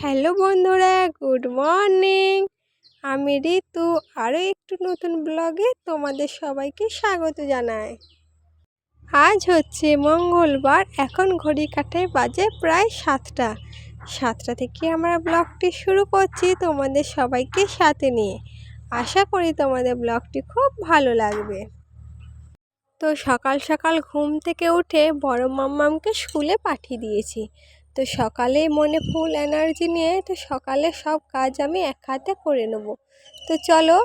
Hello বন্ধুরা, good morning. আমি ঋতু, আরও একটু নতুন ব্লগে তোমাদের সবাইকে স্বাগত জানাই। আজ হচ্ছে মঙ্গলবার, এখন ঘড়ি কাটায় বাজে প্রায় সাতটা। সাতটা থেকে আমরা ব্লগটি শুরু করছি তোমাদের সবাইকে সাথে নিয়ে। আশা করি তোমাদের ব্লগটি খুব ভালো লাগবে। তো সকাল সকাল ঘুম থেকে উঠে বড় মাম্মামকে স্কুলে পাঠিয়ে দিয়েছি। তো সকালে মনে ফুল এনার্জি নিয়ে তো সকালে সব কাজ আমি এক হাতে করে নেব। তো চলো,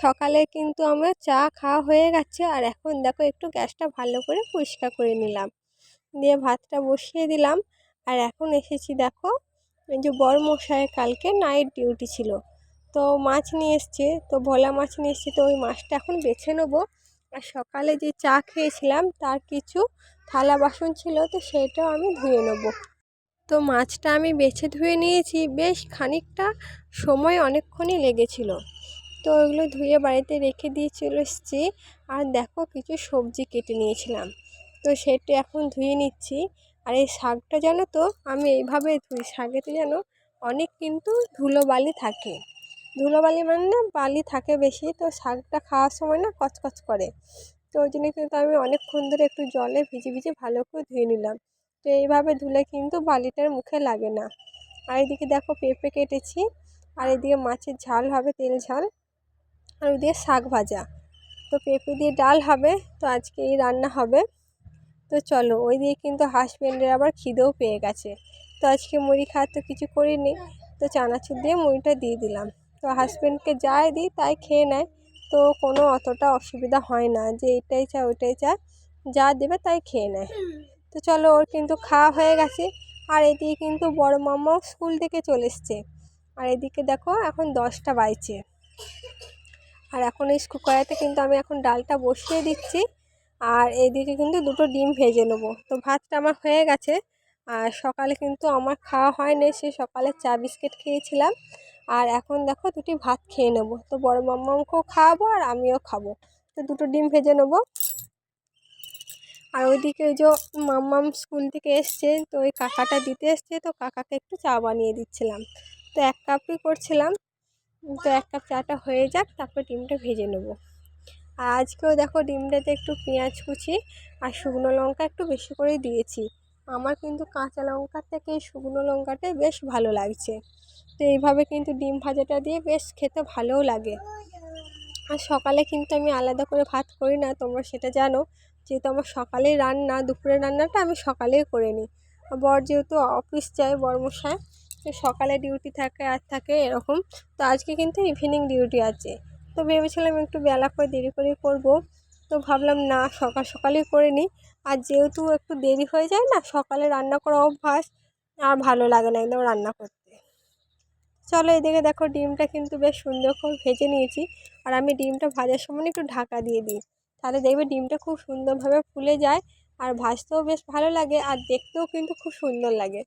সকালে কিন্তু আমার চা খাওয়া হয়ে গেছে আর এখন দেখো একটু গ্যাসটা ভালো করে পরিষ্কার করে নিলাম। দিয়ে ভাতটা বসিয়ে দিলাম আর এখন এসেছি দেখো যে বড় মশাইয়ের কালকে নাইট ডিউটি ছিল। তো মাছ নিয়ে এসছে, তো ভোলা মাছ নিয়ে এসছে, তো ওই মাছটা এখন বেছে নেব। আর সকালে যে চা খেয়েছিলাম তার কিছু থালা বাসন ছিল, তো সেটাও আমি ধুয়ে নেব। তো মাছটা আমি বেছে ধুয়ে নিয়েছি। বেশ খানিকটা সময় অনেকক্ষণই লেগেছিল। তো ওগুলো ধুয়ে বাড়িতে রেখে দিয়ে চলে এসেছি আর দেখো কিছু সবজি কেটে নিয়েছিলাম। তো সেটা এখন ধুয়ে নিচ্ছি। আর এই শাকটা জানো তো, আমি এইভাবে ধুই। শাকেতে যেন অনেক কিন্তু ধুলোবালি থাকে। ধুলোবালি মানে না, বালি থাকে বেশি। তো শাকটা খাওয়ার সময় না কচকচ করে। তো ওই জন্য কিন্তু আমি অনেকক্ষণ ধরে একটু জলে ভিজে ভিজে ভালো করে ধুয়ে নিলাম। তো এইভাবে ধুলে কিন্তু বালিটার মুখে লাগে না। আর এদিকে দেখো পেঁপে কেটেছি, আর এদিকে মাছের ঝাল হবে তেল ঝাল, আর ওইদিকে শাক ভাজা। তো পেঁপে দিয়ে ডাল হবে, তো আজকে এই রান্না হবে। তো চলো, ওই দিয়ে কিন্তু হাজব্যান্ডের আবার খিদেও পেয়ে গেছে। তো আজকে মুড়ি খাওয়ার তো কিছু করিনি, তো চানাচুর দিয়ে মুড়িটা দিয়ে দিলাম। তো হাজব্যান্ডকে যাই দিই, তাই খেয়ে নেয়। তো কোনো অতটা অসুবিধা হয় না, যে এটাই চা ওইটাই চা যা দেবে তাই খেয়ে নেয়। তো চলো ওর কিন্তু খাওয়া হয়ে গেছে। আর এদিকে কিন্তু বড় মামাও স্কুল থেকে চলে এসছে। আর এদিকে দেখো এখন দশটা বাইছে আর এখন এই কড়াইতে কিন্তু আমি এখন ডালটা বসিয়ে দিচ্ছি। আর এদিকে কিন্তু দুটো ডিম ভেজে নেব। তো ভাতটা আমার হয়ে গেছে। আর সকালে কিন্তু আমার খাওয়া হয়নি, সে সকালে চা বিস্কিট খেয়েছিলাম। আর এখন দেখো দুটি ভাত খেয়ে নেব। তো বড় মাম্মাকেও খাওয়াবো আর আমিও খাব। তো দুটো ডিম ভেজে নেব। আর ওইদিকে ওই যে মাম্মাম স্কুল থেকে এসছে, তো ওই কাকাটা দিতে এসছে, তো কাকাকে একটু চা বানিয়ে দিচ্ছিলাম। তো এক কাপই করছিলাম, তো এক কাপ চাটা হয়ে যাক, তারপর ডিমটা ভেজে নেব। আর আজকেও দেখো ডিমটাতে একটু পেঁয়াজ কুচি আর শুকনো লঙ্কা একটু বেশি করেই দিয়েছি। আমার কিন্তু কাঁচা লঙ্কার থেকে শুকনো লঙ্কাটাই বেশ ভালো লাগছে। তো এইভাবে কিন্তু ডিম ভাজাটা দিয়ে বেশ খেতে ভালোও লাগে। আর সকালে কিন্তু আমি আলাদা করে ভাত করি না, তোমরা সেটা জানো। যেহেতু আমার সকালেই রান্না, দুপুরের রান্নাটা আমি সকালেই করে নিই। বর যেহেতু অফিস যায়, বরমশাই, তো সকালে ডিউটি থাকে, আর থাকে এরকম। তো আজকে কিন্তু ইভিনিং ডিউটি আছে। তো ভেবেছিলাম একটু বেলা করে দেরি করে করব। তো ভাবলাম না, সকাল সকালেই করে নিই। আর যেহেতু একটু দেরি হয়ে যায় না, সকালে রান্না করা অভ্যাস, আর ভালো লাগে না একদম রান্না করতে। চলো এদিকে দেখো, ডিমটা কিন্তু বেশ সুন্দর করে ভেজে নিয়েছি। আর আমি ডিমটা ভাজার সময় একটু ঢাকা দিয়ে দিই। তাহলে দেখবে ডিমটা খুব সুন্দরভাবে ফুলে যায় আর ভাজতেও বেশ ভালো লাগে আর দেখতেও কিন্তু খুব সুন্দর লাগে।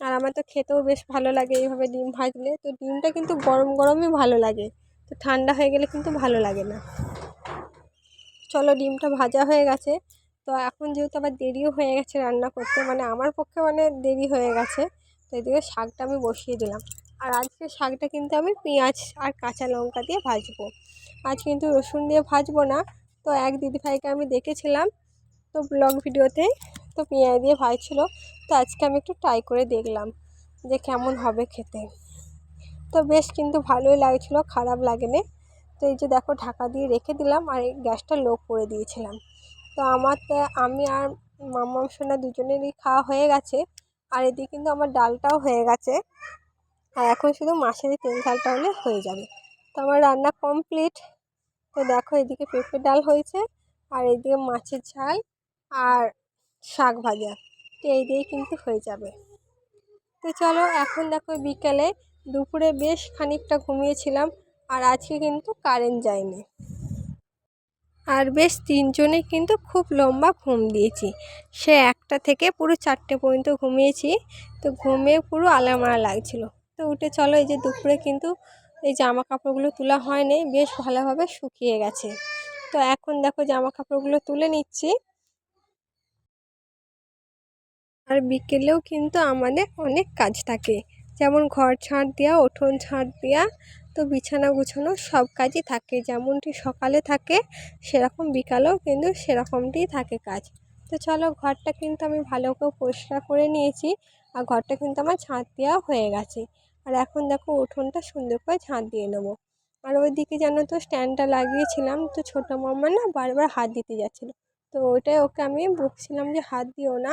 আর আমার তো খেতেও বেশ ভালো লাগে এইভাবে ডিম ভাজলে। তো ডিমটা কিন্তু গরম গরমই ভালো লাগে। তো ঠান্ডা হয়ে গেলে কিন্তু ভালো লাগে না। চলো ডিমটা ভাজা হয়ে গেছে। তো এখন যেহেতু আবার দেরিও হয়ে গেছে রান্না করতে মানে আমার পক্ষে মানে দেরি হয়ে গেছে। তো এদিকে শাকটা আমি বসিয়ে দিলাম। আর আজকে শাকটা কিন্তু আমি পেঁয়াজ আর কাঁচা লঙ্কা দিয়ে ভাজবো। আজ কিন্তু রসুন দিয়ে ভাজবো না। তো এক দিদিভাইকে আমি দেখেছিলাম তো ব্লগ ভিডিওতে, তো পেঁয়াজ দিয়ে ভাজছিল তো আজকে আমি একটু ট্রাই করে দেখলাম যে কেমন হবে খেতে। তো বেশ কিন্তু ভালোই লাগছিল, খারাপ লাগেনি। তো এই যে দেখো ঢাকা দিয়ে রেখে দিলাম আর এই গ্যাসটা লো করে দিয়েছিলাম। তো আমার আমি আর মাম্মাম সোনা দুজনেরই খাওয়া হয়ে গেছে। আর এদিকে কিন্তু আমার ডালটাও হয়ে গেছে। আর এখন শুধু মাছের তেল ঝালটা হলে হয়ে যাবে। তো আমার রান্না কমপ্লিট তো দেখো এদিকে পেঁপে ডাল হয়েছে আর এদিকে মাছের ঝাল আর শাক ভাজা। তো এই দিয়েই কিন্তু হয়ে যাবে। তো চলো এখন দেখো বিকেলে দুপুরে বেশ খানিকটা ঘুমিয়েছিলাম আর আজকে কিন্তু কারেন্ট যায়নি। আর বেশ তিনজনে কিন্তু খুব লম্বা ঘুম দিয়েছি। সে একটা থেকে পুরো চারটে পর্যন্ত ঘুমিয়েছি। তো ঘুমিয়ে পুরো আলামারা লাগছিল। তো উঠে চলো এই যে দুপুরে কিন্তু এই জামা কাপড়গুলো তোলা হয়নি, বেশ ভালোভাবে শুকিয়ে গেছে। তো এখন দেখো জামা কাপড়গুলো তুলে নিচ্ছি। আর বিকেলেও কিন্তু আমাদের অনেক কাজ থাকে। যেমন ঘর ঝাঁট দেওয়া, উঠোন ঝাঁট দেওয়া, তো বিছানা গুছানো সব কাজই থাকে। যেমনটি সকালে থাকে, সেরকম বিকালেও কিন্তু সেরকমটিই থাকে কাজ। তো চলো ঘরটা কিন্তু আমি ভালো করে পরিষ্কার করে নিয়েছি। আর ঘরটা কিন্তু আমার ঝাঁট দেওয়া হয়ে গেছে। আর এখন দেখো উঠোনটা সুন্দর করে ঝাঁট দিয়ে নেব। আর ওইদিকে জানো তো স্ট্যান্ডটা লাগিয়েছিলাম, তো ছোটো মাম্মা না বারবার হাত দিতে যাচ্ছিল। তো ওইটাই ওকে আমি বকছিলাম যে, হাত দিও না,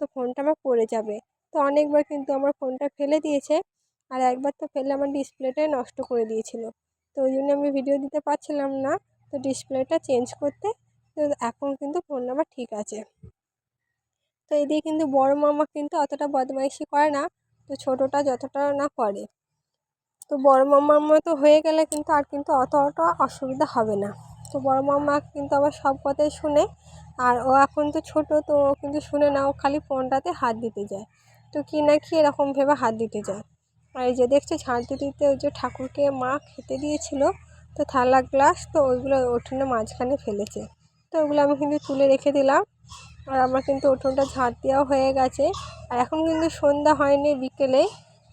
তো ফোনটা আমার পড়ে যাবে। তো অনেকবার কিন্তু আমার ফোনটা ফেলে দিয়েছে, আর একবার তো ফেলে আমার ডিসপ্লেটাই নষ্ট করে দিয়েছিলো। তো ওই জন্য আমি ভিডিও দিতে পারছিলাম না, তো ডিসপ্লেটা চেঞ্জ করতে, তো এখন কিন্তু ফোন আমার ঠিক আছে। তো এদিকে কিন্তু বড় মামা কিন্তু অতটা বদমাইশি করে না তো ছোটোটা যতটা না করে। তো বড় মামার মতো হয়ে গেলে কিন্তু আর কিন্তু অতটা অসুবিধা হবে না। তো বড় মামা কিন্তু আবার সব কথাই শুনে, আর ও এখন তো ছোটো, তো ও কিন্তু শুনে না, ও খালি ফোনটাতে হাত দিতে যায়। তো কি না কি এরকম ভেবে হাত দিতে যায়। আর এই যে দেখছ ঝাঁট দিতে দিতে ওই যে ঠাকুরকে মা খেতে দিয়েছিল, তো থালা, গ্লাস তো ওইগুলো উঠোনে মাঝখানে ফেলেছে। তো ওগুলো আমি কিন্তু তুলে রেখে দিলাম। আর আমার কিন্তু উঠোনটা ঝাঁট দেওয়া হয়ে গেছে। আর এখন কিন্তু সন্ধ্যা হয়নি বিকেলে,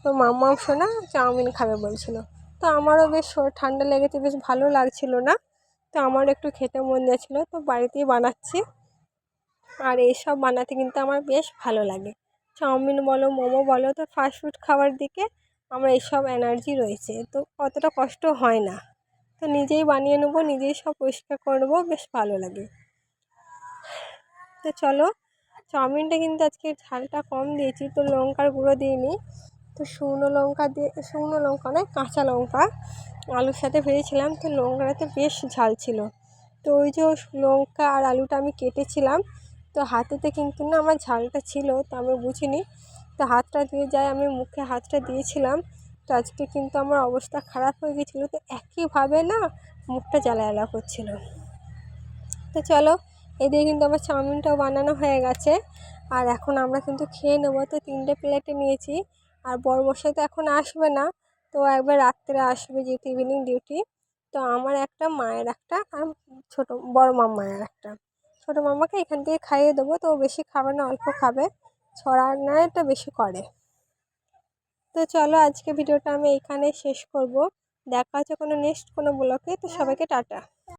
তো মাম্মাম সোনা চাউমিন খাবে বলছিলো। তো আমারও বেশ ঠান্ডা লেগেছে, বেশ ভালো লাগছিল না। তো আমারও একটু খেতে মন যাচ্ছিল, তো বাড়িতেই বানাচ্ছি। আর এইসব বানাতে কিন্তু আমার বেশ ভালো লাগে। চাউমিন বলো, মোমো বলো, তো ফাস্টফুড খাবার দিকে আমার এইসব এনার্জি রয়েছে। তো অতটা কষ্ট হয় না। তো নিজেই বানিয়ে নেব, নিজেই সব পরিষ্কার করে নেব, বেশ ভালো লাগে। তো চলো চাউমিনটা কিন্তু আজকে ঝালটা কম দিয়েছি, তো লঙ্কার গুঁড়ো দিইনি। তো শুকনো লঙ্কা দিয়ে, শুকনো লঙ্কা নয়, কাঁচা লঙ্কা আলুর সাথে ভেজেছিলাম, তো লঙ্কাটাতে বেশ ঝাল ছিল। তো ওই যে লঙ্কা আর আলুটা আমি কেটেছিলাম, তো হাতেতে কিন্তু না আমার ঝালটা ছিল, তো আমি বুঝিনি। তো হাতটা দিয়ে যায় আমি মুখে হাতটা দিয়েছিলাম, তো আজকে কিন্তু আমার অবস্থা খারাপ হয়ে গেছিল, তো একইভাবে না মুখটা জ্বালা জ্বালা করছিল তো চলো এদিকে কিন্তু আমার চাউমিনটাও বানানো হয়ে গেছে। আর এখন আমরা কিন্তু খেয়ে নেব। তো তিনটে প্লেটে নিয়েছি। আর বড় মশাই তো এখন আসবে না। তো একবার রাত্রে আসবে যেহেতু ইভিনিং ডিউটি তো আমার একটা, মায়ের একটা আর ছোটো, বড় মামায়ের একটা। ছোটো মামাকে এখান থেকে খাইয়ে দেবো। তো বেশি খাবে না, অল্প খাবে। ছড়ার নয়টা বেশি করে। তো চলো আজকে ভিডিওটা আমি এইখানে শেষ করব। দেখা হচ্ছে কোনো নেক্সট কোনো ব্লগে তো সবাইকে টাটা।